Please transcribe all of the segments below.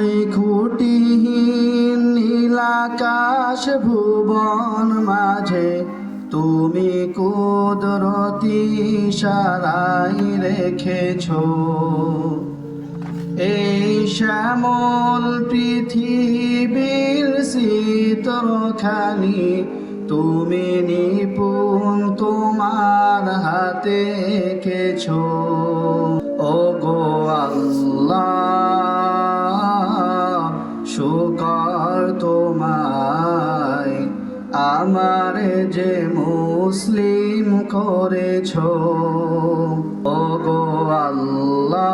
ওই খুঁটিহীন নীলাকাশ ভুবন মাঝে, তুমি কুদরতি সারাই রেখেছ। এই শ্যামল পৃথিবীর শীতলখানি, তুমি নিপুণ তোমার হাতে এঁকেছ আমার যে মুসলিম করেছ ও গো আল্লাহ,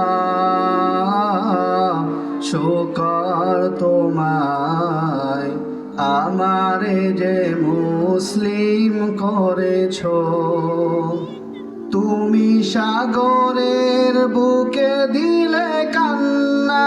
শুকর তোমায়। আমারে যে মুসলিম করেছ, তুমি সাগরের বুকে দিলে কান্না।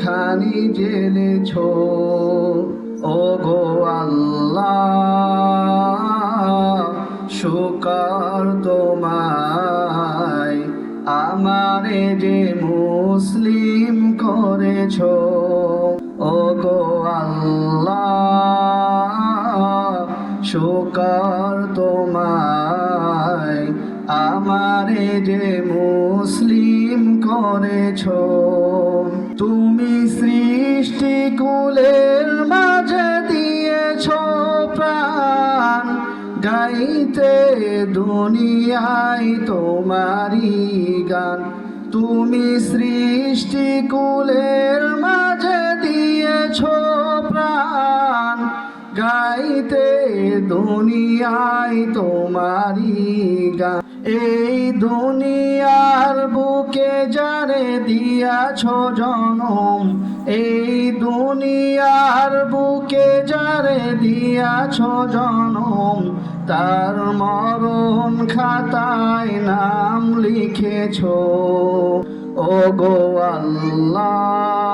খানি জেলেছ ও গো আল্লাহ শুকর তোমায় আমারে যে মুসলিম করেছ। ও গো আল্লাহ শুকর তোমায় আমারে যে মুসলিম করেছ। কুলের মাঝে দিয়েছ প্রাণ গাইতে দুনিয়ায় তোমারি গান। তুমি সৃষ্টি কুলের মাঝে দুনিয়ায় তোমারি গান। এই দুনিয়ার বুকে যারে দিয়াছ জনম, এই দুনিয়ার বুকে যারে দিয়াছ জনম, তার মরণ খাতায় নাম লিখেছ। ও গো আল্লাহ,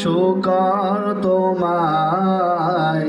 শুকর তোমায়